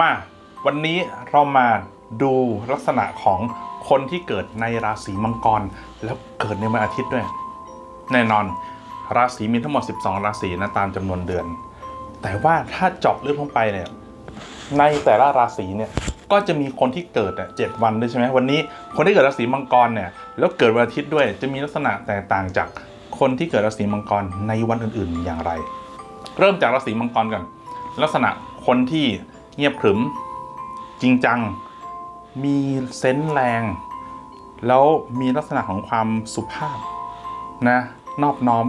มาวันนี้เรามาดูลักษณะของคนที่เกิดในราศีมังกร แล้วเกิดในวันอาทิตย์ด้วย แน่นอน ราศีมีทั้งหมด 12 ราศีนะตามจำนวนเดือน แต่ว่าถ้าเจาะลึกลงไปเนี่ยในแต่ละราศีเนี่ยก็จะมีคนที่เกิดอะเจ็ดวันด้วยใช่ไหมวันนี้คนที่เกิดราศีมังกรเนี่ยแล้วเกิดวันอาทิตย์ด้วย จะมีลักษณะแตกต่างจากคนที่เกิดราศีมังกรในวันอื่นๆอย่างไร เริ่มจากราศีมังกรก่อนลักษณะคนที่ เงียบขรึม จริงจัง มีเซนส์แรง แล้วมีลักษณะของความสุภาพนะ นอบน้อม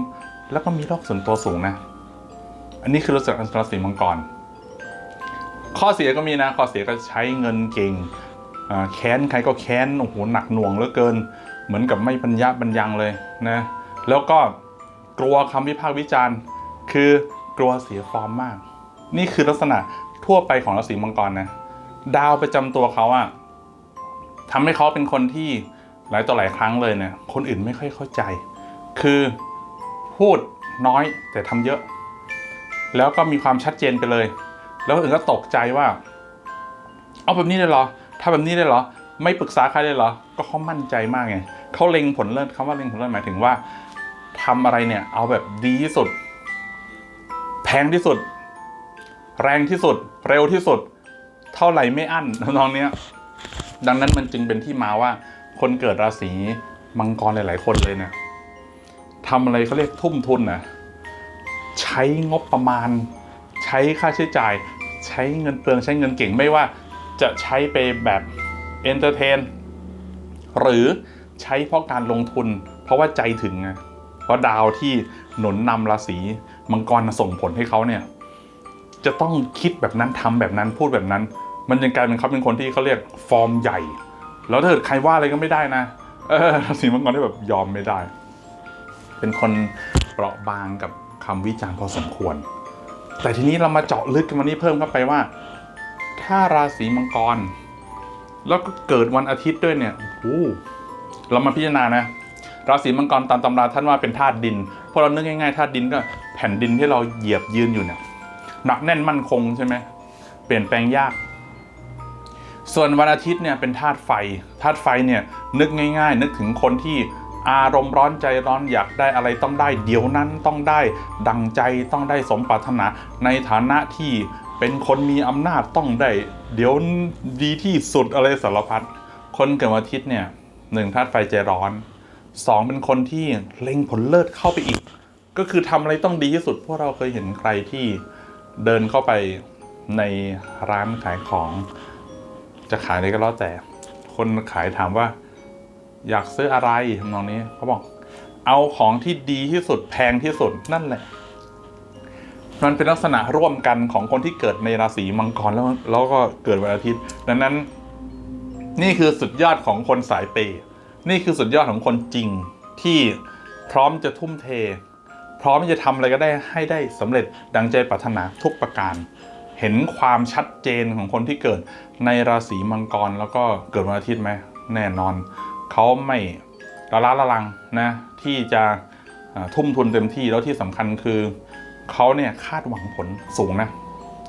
แล้วก็มีโลกส่วนตัวสูงนะ อันนี้คือลักษณะราศีมังกร ข้อเสียก็มีนะ ข้อเสียก็ใช้เงินเก่งแค้นใครก็แค้น โอ้โห หนักหน่วงเหลือเกิน เหมือนกับไม่บรรยะบรรยังเลยนะ แล้วก็กลัวคำวิพากษ์วิจารณ์ คือกลัวเสียฟอร์มมาก นี่คือลักษณะ ทั่วไปของราศีมังกรนะดาวประจำตัวเขาอะทำให้เขาเป็นคนที่หลายต่อหลายครั้งเลยเนี่ยคนอื่นไม่ค่อยเข้าใจ คือพูดน้อยแต่ทำเยอะ แล้วก็มีความชัดเจนไปเลย แล้วคนอื่นก็ตกใจว่า เอาแบบนี้ได้เหรอ ถ้าแบบนี้ได้เหรอ ไม่ปรึกษาใครเลยเหรอ ก็เขามั่นใจมากไงเขาเล็งผลเลิศคำว่าเล็งผลเลิศหมายถึงว่าทำอะไรเนี่ย เอาแบบดีที่สุด แพงที่สุด แรงที่สุด เร็วที่สุด เท่าไหร่ไม่อั้นทำนองเนี้ย ดังนั้นมันจึงเป็นที่มาว่า คนเกิดราศีมังกรหลาย ๆ คนเลยเนี่ยทำอะไรเขาเรียกทุ่มทุนนะใช้งบประมาณ ใช้ค่าใช้จ่าย ใช้เงินเปลืองใช้เงินเก่งไม่ว่า จะใช้ไปแบบเอนเตอร์เทนหรือใช้เพราะการลงทุน เพราะว่าใจถึงไงเพราะดาวที่หนุนนำราศีมังกรส่งผลให้เขาเนี่ย จะต้องคิดแบบนั้นทำแบบนั้นพูดแบบนั้น มันยังกลายเป็นเขาเป็นคนที่เขาเรียกฟอร์มใหญ่ แล้วถ้าเกิดใครว่าอะไรก็ไม่ได้นะเออราศีมังกรที่แบบยอมไม่ได้ เป็นคนเปราะบางกับคำวิจารณ์พอสมควร แต่ทีนี้เรามาเจาะลึกกันวันนี้เพิ่มเข้าไปว่า ถ้าราศีมังกร แล้วก็เกิดวันอาทิตย์ด้วยเนี่ยโอ้เรามาพิจารณานะราศีมังกรตามตำราท่านว่าเป็นธาตุดินพอเรานึกง่ายๆธาตุดินก็แผ่นดินที่เราเหยียบยืนอยู่เนี่ย หนักแน่นมั่นคงใช่ไหมเปลี่ยนแปลงยาก ส่วนวันอาทิตย์เนี่ยเป็นธาตุไฟธาตุไฟเนี่ยนึกง่าย ๆ นึกถึงคนที่อารมณ์ร้อนใจร้อนอยากได้อะไรต้องได้ เดี๋ยวนั้นต้องได้ดังใจต้องได้สมปรารถนาในฐานะที่เป็นคนมีอำนาจต้องได้ เดี๋ยวดีที่สุดอะไรสารพัดคนเกิดวันอาทิตย์เนี่ยหนึ่งธาตุไฟใจร้อนสองเป็นคนที่เล็งผลเลิศเข้าไปอีก ก็คือทำอะไรต้องดีที่สุด พวกเราเคยเห็นใครที่ เดินเข้าไปในร้านขายของ จะขายอะไรก็แล้วแต่ คนขายถามว่า อยากซื้ออะไรทำนองนี้เขาบอก เอาของที่ดีที่สุดแพงที่สุดนั่นแหละ มันเป็นลักษณะร่วมกันของคนที่เกิดในราศีมังกรแล้วแล้วก็เกิดวันอาทิตย์ ดังนั้น นี่คือสุดยอดของคนสายเปย์นี่คือสุดยอดของคนจริงที่พร้อมจะทุ่มเท พร้อมที่จะทำอะไรก็ได้ให้ได้สำเร็จดังใจปรารถนาทุกประการ เห็นความชัดเจนของคนที่เกิดในราศีมังกรแล้วก็เกิดวันอาทิตย์ไหมแน่นอน เขาไม่ละล้าละลังนะที่จะทุ่มทุนเต็มที่แล้วที่สำคัญคือเขาเนี่ยคาดหวังผลสูงนะ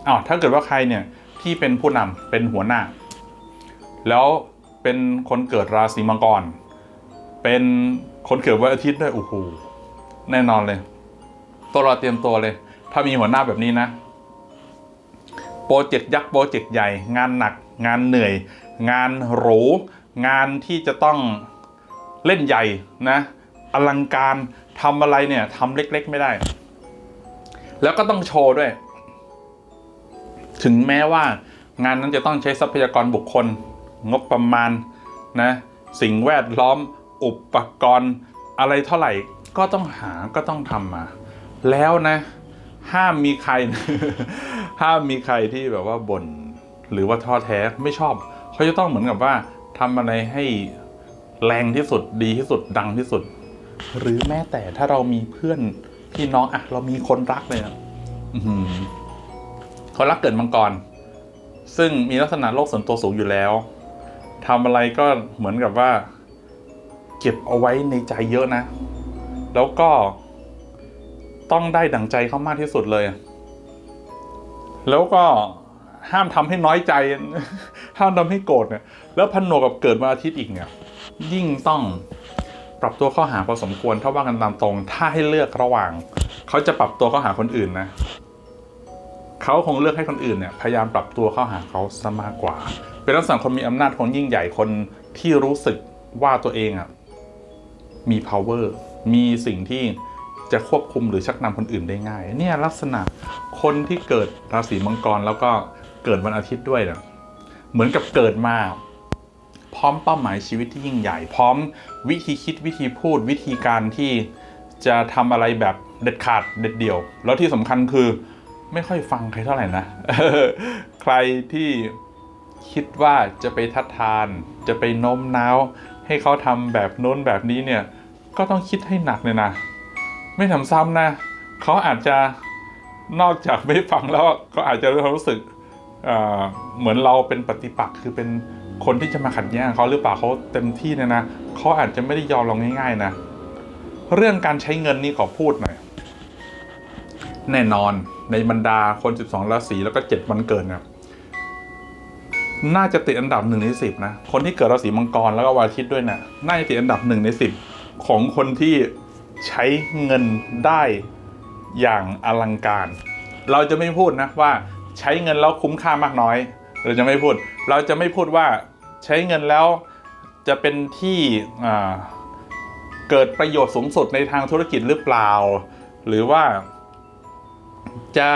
อ้าวถ้าเกิดว่าใครเนี่ยที่เป็นผู้นำเป็นหัวหน้า แล้วเป็นคนเกิดราศีมังกร เป็นคนเกิดวันอาทิตย์ด้วยโอ้โหแน่นอนเลย ตัวเราเตรียมตัวเลย ถ้ามีหัวหน้าแบบนี้นะ โปรเจกต์ยักษ์โปรเจกต์ใหญ่ งานหนัก งานเหนื่อย งานหรู งานที่จะต้องเล่นใหญ่นะ อลังการทำอะไรเนี่ยทำเล็กๆไม่ได้ แล้วก็ต้องโชว์ด้วย ถึงแม้ว่างานนั้นจะต้องใช้ทรัพยากรบุคคล งบประมาณนะสิ่งแวดล้อมอุปกรณ์ อะไรเท่าไหร่ก็ต้องหาก็ต้องทำมา แล้วนะ ห้ามมีใคร ห้ามมีใครที่แบบว่าบน่นหรือว่าท้อแท้ไม่ชอบ เขาจะต้องเหมือนกับว่าทำอะไรให้แรงที่สุดดีที่สุดดังที่สุด หรือแม้แต่ถ้าเรามีเพื่อนพี่น้องอะเรามีคนรักเลยอะอื้อหือคนรักเกิดมังกร ซึ่งมีลักษณะโลกส่วนตัวสูงอยู่แล้วทำอะไรก็เหมือนกับว่า เก็บเอาไว้ในใจเยอะนะ แล้วก็ ต้องได้ดั่งใจเขามากที่สุดเลย แล้วก็ห้ามทำให้น้อยใจ ห้ามทำให้โกรธเนี่ย แล้วพันหนวกกับเกิดวันอาทิตย์อีกเนี่ย ยิ่งต้องปรับตัวเข้าหาพอสมควรถ้าว่ากันตามตรง ถ้าให้เลือกระหว่าง เขาจะปรับตัวเข้าหาคนอื่นนะเขาคงเลือกให้คนอื่นเนี่ยพยายามปรับตัวเข้าหาเขาซะมากกว่า เป็นลักษณะคนมีอำนาจคนยิ่งใหญ่คนที่รู้สึกว่าตัวเองอะมี power มีสิ่งที่ จะควบคุมหรือชักนำคนอื่นได้ง่าย เนี่ยลักษณะคนที่เกิดราศีมังกรแล้วก็เกิดวันอาทิตย์ด้วยเนี่ยเหมือนกับเกิดมา พร้อมเป้าหมายชีวิตที่ยิ่งใหญ่ พร้อมวิธีคิดวิธีพูดวิธีการที่จะทำอะไรแบบเด็ดขาดเด็ดเดี่ยว แล้วที่สำคัญคือไม่ค่อยฟังใครเท่าไหร่นะใครที่คิดว่าจะไปทัดทาน จะไปโน้มน้าว ให้เขาทำแบบโน้นแบบนี้เนี่ย ก็ต้องคิดให้หนักเลยนะ ไม่ทำซ้ำนะเขาอาจจะนอกจากไม่ฟังแล้วก็อาจจะรู้สึกเหมือนเราเป็นปฏิปักษ์คือเป็นคนที่จะมาขัดแย้งเขาหรือเปล่าเขาเต็มที่เนี่ยนะเขาอาจจะไม่ได้ยอมเราง่าย ๆ นะ เรื่องการใช้เงินนี่ขอพูดหน่อยแน่นอนในบรรดาคน 12 ราศีแล้วก็ 7 วันเกิดเนี่ยน่าจะติดอันดับหนึ่งในสิบนะ คนที่เกิดราศีมังกรแล้วก็วันอาทิตย์ด้วยเนะี่ยน่าจะติดอันดับหนึ่งในสิบของคนที่ ใช้เงินได้อย่างอลังการ เราจะไม่พูดนะว่าใช้เงินแล้วคุ้มค่ามากน้อย เราจะไม่พูด เราจะไม่พูดว่าใช้เงินแล้วจะเป็นที่เกิดประโยชน์สูงสุดในทางธุรกิจหรือเปล่า หรือว่าจะ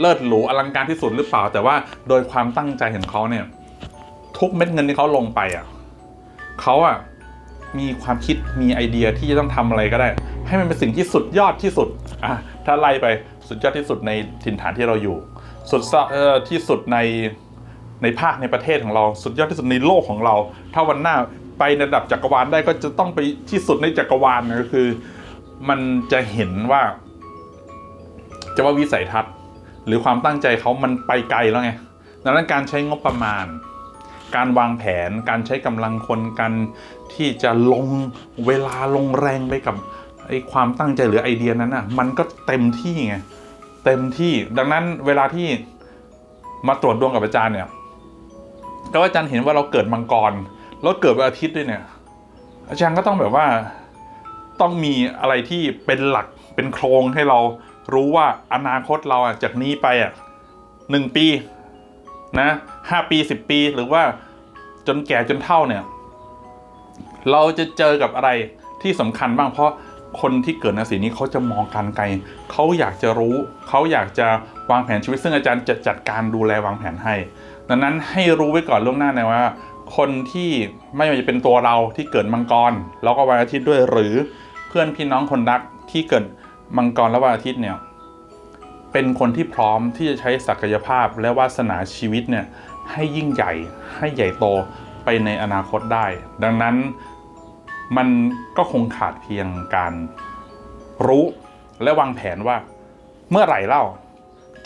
เลิศหรูอลังการที่สุดหรือเปล่า แต่ว่าโดยความตั้งใจของเขาเนี่ย ทุกเม็ดเงินที่เขาลงไปอะเขาอะ มีความคิดมีไอเดียที่จะต้องทำอะไรก็ได้ ให้มันเป็นสิ่งที่สุดยอดที่สุดอะถ้าไล่ไปสุดยอดที่สุดในถิ่นฐานที่เราอยู่ สุดที่สุดในในภาคในประเทศของเรา สุดยอดที่สุดในโลกของเรา ถ้าวันหน้าไประดับจักรวาลได้ก็จะต้องไปที่สุดในจักรวาลนะก็คือ มันจะเห็นว่า จะว่าวิสัยทัศน์ หรือความตั้งใจเขามันไปไกลแล้วไงดังนั้นการใช้งบประมาณ การวางแผน การใช้กำลังคนการที่จะลงเวลาลงแรงไปกับไอ้ความตั้งใจหรือไอเดียนั้นอะมันก็เต็มที่ไงเต็มที่ดังนั้นเวลาที่มาตรวจดวงกับอาจารย์เนี่ยแล้วอาจารย์เห็นว่าเราเกิดมังกรแล้วเกิดวันอาทิตย์ด้วยเนี่ย อาจารย์ก็ต้องแบบว่าต้องมีอะไรที่เป็นหลักเป็นโครงให้เรารู้ว่าอนาคตเราอะจากนี้ไปอะหนึ่งปีนะ ห้าปีสิบปี หรือว่าจนแก่จนเท่าเนี่ย เราจะเจอกับอะไรที่สำคัญบ้างเพราะคนที่เกิดราศีนี้เขาจะมองการไกล เขาอยากจะรู้ เขาอยากจะวางแผนชีวิต ซึ่งอาจารย์จะจัดการดูแลวางแผนให้ ดังนั้นให้รู้ไว้ก่อนล่วงหน้านะว่า คนที่ไม่ว่าจะเป็นตัวเราที่เกิดมังกร แล้วก็วันอาทิตย์ด้วยหรือเพื่อนพี่น้องคนรักที่เกิดมังกรและวันอาทิตย์เนี่ยเป็นคนที่พร้อมที่จะใช้ศักยภาพและวาสนาชีวิตเนี่ย ให้ยิ่งใหญ่ให้ใหญ่โตไปในอนาคตได้ ดังนั้นมันก็คงขาดเพียงการรู้และวางแผนว่าเมื่อไหร่เล่า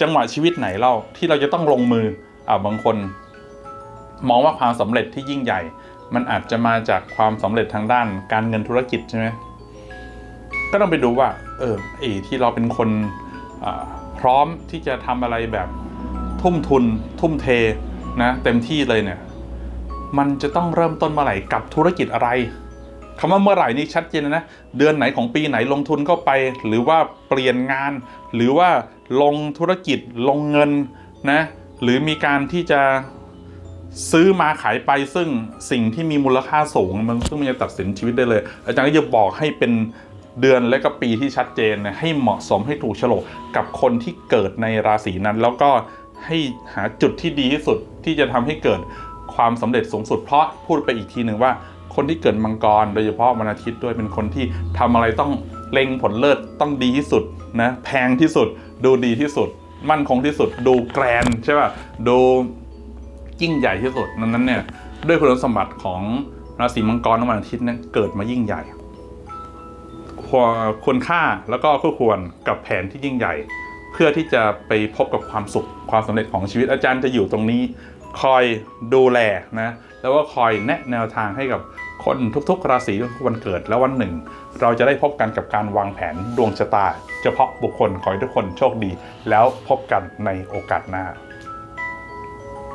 จังหวะชีวิตไหนเล่าที่เราจะต้องลงมืออ่าบางคน มองว่าความสำเร็จที่ยิ่งใหญ่ มันอาจจะมาจากความสำเร็จทางด้านการเงินธุรกิจใช่ไหมก็ต้องไปดูว่า เออไอ้ที่เราเป็นคนพร้อมที่จะทำอะไรแบบทุ่มทุน ทุ่มเท นะเต็มที่เลยเนี่ยมันจะต้องเริ่มต้นเมื่อไหร่กับธุรกิจอะไรคำว่าเมื่อไหร่นี่ชัดเจนนะ เดือนไหนของปีไหนลงทุนเข้าไป หรือว่าเปลี่ยนงาน หรือว่าลงธุรกิจลงเงินนะ หรือมีการที่จะซื้อมาขายไปซึ่งสิ่งที่มีมูลค่าสูง มันซึ่งมันจะตัดสินชีวิตได้เลย อาจารย์ก็จะบอกให้เป็นเดือนและก็ปีที่ชัดเจนนะให้เหมาะสมให้ถูกโฉลกกับคนที่เกิดในราศีนั้น แล้วก็ ให้หาจุดที่ดีที่สุดที่จะทำให้เกิดความสำเร็จสูงสุดเพราะพูดไปอีกทีหนึ่งว่า คนที่เกิดมังกร โดยเฉพาะวันอาทิตย์ด้วยเป็นคนที่ทำอะไรต้องเล็งผลเลิศต้องดีที่สุดนะแพงที่สุด ดูดีที่สุด มั่นคงที่สุด ดูแกรนใช่ป่ะดูยิ่งใหญ่ที่สุดดังนั้นเนี่ยด้วยคุณสมบัติของราศีมังกรในวันอาทิตย์เนี่ยเกิดมายิ่งใหญ่ควรค่าแล้วก็คู่ควรกับแผนที่ยิ่งใหญ่ เพื่อที่จะไปพบกับความสุขความสำเร็จของชีวิตอาจารย์จะอยู่ตรงนี้ คอยดูแลนะแล้วก็คอยแนะแนวทางให้กับคนทุกๆ ราศีทุกวันเกิดแล้ววันหนึ่ง เราจะได้พบกันกับการวางแผนดวงชะตา เฉพาะบุคคลขอให้ทุกคนโชคดี แล้วพบกันในโอกาสหน้า